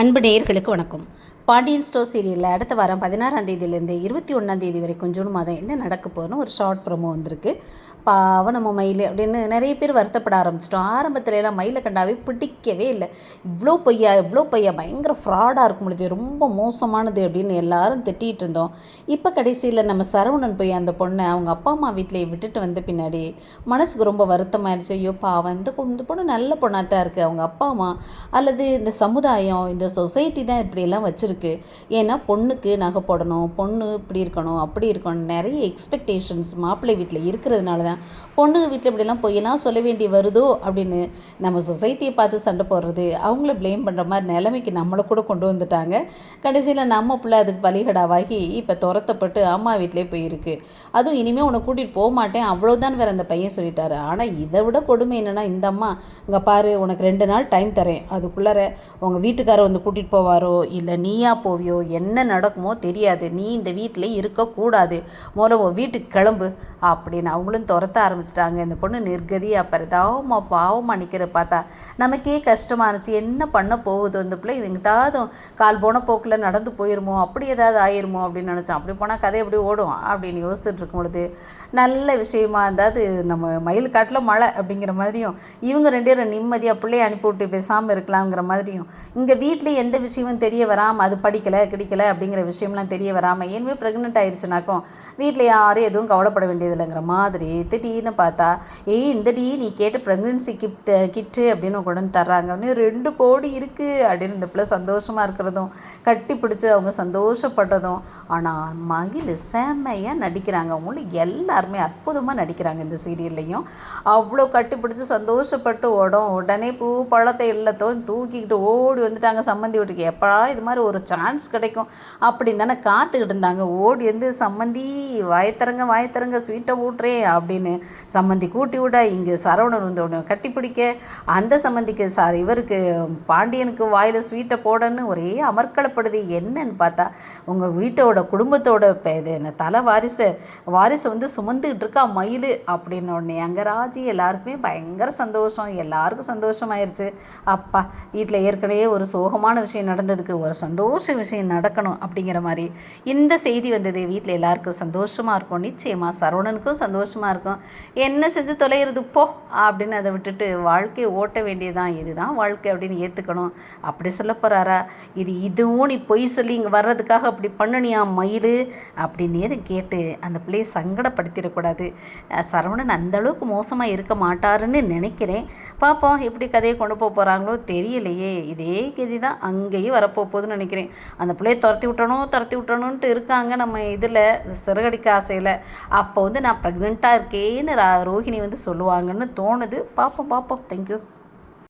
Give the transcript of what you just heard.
அன்பு நேயர்களுக்கு வணக்கம். பாண்டியன் ஸ்டோர் சீரியலில் அடுத்த வாரம் பதினாறாம் தேதியிலேருந்து இருபத்தி ஒன்றாம் தேதி வரைக்கும் ஜூன் மாதம் என்ன நடக்க போகுதுன்னு ஒரு ஷார்ட் ப்ரோமோ வந்திருக்கு. பாவம் நம்ம மயில் அப்படின்னு நிறைய பேர் வருத்தப்பட ஆரம்பிச்சிட்டோம். ஆரம்பத்துல எல்லாம் மயிலை கண்டாவே பிடிக்கவே இல்லை. இவ்வளோ பையா இவ்வளோ பையா பயங்கர ஃப்ராடாக இருக்கும் பொழுது ரொம்ப மோசமானது அப்படின்னு எல்லாரும் திட்டிகிட்டு இருந்தோம். இப்போ கடைசியில் நம்ம சரவணன் போய் அந்த பொண்ணை அவங்க அப்பா அம்மா வீட்டிலேயே விட்டுட்டு வந்த பின்னாடி மனசுக்கு ரொம்ப வருத்தமாயிருச்சு ஐயோ பாவம் இந்த பொண்ணு இந்த பொண்ணு நல்ல பொண்ணாக தான் இருக்குது அவங்க அப்பா அம்மா அல்லது இந்த சமுதாயம் இந்த சொசைட்டி தான் இப்படியெல்லாம் வச்சுருக்கு. ஏன்னா பொண்ணுக்கு நகை போடணும் பொண்ணு இப்படி இருக்கணும் அப்படி இருக்கணும் நிறைய எக்ஸ்பெக்டேஷன்ஸ் மாப்பிள்ளை வீட்டில் இருக்கிறதுனால தான். பொண்ணுங்க வீட்டில் இப்படிலாம் பொய்யெல்லாம் சொல்ல வேண்டி வருதோ அப்படின்னு நம்ம சொசைட்டியை பார்த்து சண்டை போடுறது அவங்கள ப்ளேம் பண்ணுற மாதிரி நிலைமைக்கு நம்மளை கூட கொண்டு வந்துட்டாங்க. கடைசியில் நம்ம பிள்ளை அதுக்கு பலிகடாவாகி இப்போ துரத்தப்பட்டு அம்மா வீட்டிலே போயிருக்கு. அதுவும் இனிமேல் உன்னை கூட்டிகிட்டு போக மாட்டேன் அவ்வளோதான் வேறு அந்த பையன் சொல்லிட்டாரு. ஆனால் இதை விட கொடுமை என்னென்னா இந்த அம்மா இங்கே பாரு உனக்கு ரெண்டு நாள் டைம் தரேன். அதுக்குள்ளார உங்கள் வீட்டுக்காரர் வந்து கூட்டிகிட்டு போவாரோ? இல்லை நீயா போவியோ? என்ன நடக்குமோ தெரியாது. நீ இந்த வீட்டில் இருக்கக்கூடாது. முதல்ல உன் வீட்டுக்கு கிளம்பு. அப்படின்னு அவங்களும் துரத்த ஆரம்பிச்சிட்டாங்க. இந்த பொண்ணு நிர்கதியாக பரிதாபமாக பாவமாக நிற்கிற பார்த்தா நமக்கே கஷ்டமாக இருந்துச்சு. என்ன பண்ண போகுது இந்த பிள்ளை? இதுங்கிட்டாவது கால் போன போக்கில் நடந்து போயிருமோ? அப்படி ஏதாவது ஆயிருமோ? அப்படின்னு நினச்சோம் அப்படி போனால் கதை எப்படி ஓடும்? அப்படின்னு யோசிச்சுட்டு இருக்கும் பொழுது நல்ல விஷயமா இருந்தாது நம்ம மயில் காட்டில் மழை அப்படிங்கிற மாதிரியும் இவங்க ரெண்டு பேரும் நிம்மதியாக பிள்ளைய அனுப்பிவிட்டு பேசாமல் இருக்கலாங்கிற மாதிரியும் இங்கே வீட்டில் எந்த விஷயமும் தெரிய வராமல் அது படிக்கலை கிடைக்கல அப்படிங்கிற விஷயம்லாம் தெரிய வராமல் ஏன்மே ப்ரெக்னென்ட் ஆயிடுச்சுனாக்கும் வீட்டில் யாரும் எதுவும் கவலைப்பட வேண்டியதில்லைங்கிற மாதிரி திடீர்னு பார்த்தா ஏய் இந்த டீ நீ கேட்ட ப்ரெக்னென்சி கிஃப்ட் கிட்டு அப்படின்னு கொண்டு வந்து தர்றாங்க ரெண்டு கோடி இருக்குது அப்படின்னு இந்த பிள்ளை சந்தோஷமாக இருக்கிறதும் கட்டி பிடிச்சி அவங்க சந்தோஷப்படுறதும். ஆனால் மகிழ் செம்மையாக நடிக்கிறாங்க. அவங்களும் எல்லாருமே அற்புதமாக நடிக்கிறாங்க இந்த சீரியல்லையும். அவ்வளோ கட்டி பிடிச்சி சந்தோஷப்பட்டு ஓடும். உடனே பூ பழத்தை எல்லாத்தையும் தூக்கிக்கிட்டு ஓடி வந்துட்டாங்க சம்மந்தி வீட்டுக்கு. எப்படா இது மாதிரி ஒரு சான்ஸ் கிடைக்கும்? அப்படின்னு தானே காத்துக்கிட்டு இருந்தாங்க. ஓடி வந்து சம்மந்தி வாயத்தரங்க வாயத்தரங்க ஸ்வீட்டை ஊட்டுறேன் அப்படின்னு சம்மந்தி கூட்டி விட இங்கே சரவணன் வந்து உடனே கட்டி பிடிக்க. அந்த சம்மந்திக்கு சார் இவருக்கு பாண்டியனுக்கு வாயில் ஸ்வீட்டை போடன்னு ஒரே அமர்க்களப்படுது. என்னன்னு பார்த்தா உங்கள் வீட்டோட குடும்பத்தோட இப்போ இது என்ன தலை வாரிசு வாரிசு வந்து சுமந்துக்கிட்டு இருக்கா மயில்? அப்படின்னு உடனே அங்கே ராஜி எல்லாருக்குமே பயங்கர சந்தோஷம். எல்லாருக்கும் சந்தோஷமாயிருச்சு. அப்பா வீட்டில் ஏற்கனவே ஒரு சோகமான விஷயம் நடந்ததுக்கு ஒரு சந்தோஷ விஷயம் நடக்கணும் அப்படிங்கிற மாதிரி இந்த செய்தி வந்தது. வீட்டில் எல்லாருக்கும் சந்தோஷமாக இருக்கும். நிச்சயமாக சரவணனுக்கும் சந்தோஷமாக இருக்கும். என்ன செஞ்சு தொலைகிறது போ அப்படின்னு அதை விட்டுட்டு வாழ்க்கையை ஓட்ட தான் இதுதான் வாழ்க்கை அப்படின்னு ஏற்றுக்கணும் அப்படி சொல்ல போகிறாரா இது இதுவும் நீ பொய் சொல்லி இங்கே வர்றதுக்காக அப்படி பண்ணுனியா மயில்? அப்படின்னு கேட்டு அந்த பிள்ளையை சங்கடப்படுத்திடக்கூடாது. சரவணன் அந்த அளவுக்கு மோசமாக இருக்க மாட்டாருன்னு நினைக்கிறேன். பார்ப்போம் எப்படி கதையை கொண்டு போக போகிறாங்களோ தெரியலையே. இதே கதி தான் அங்கேயும் வரப்போ போகுதுன்னு நினைக்கிறேன். அந்த பிள்ளையை துரத்தி விட்டணும் துரத்தி விட்டணும்ன்ட்டு இருக்காங்க நம்ம இதில் சிறகடிக்க ஆசையில். அப்போ வந்து நான் ப்ரெக்னெண்ட்டாக இருக்கேன்னு ரா- ரோஹிணி வந்து சொல்லுவாங்கன்னு தோணுது. பார்ப்போம் பார்ப்போம் தேங்க்யூ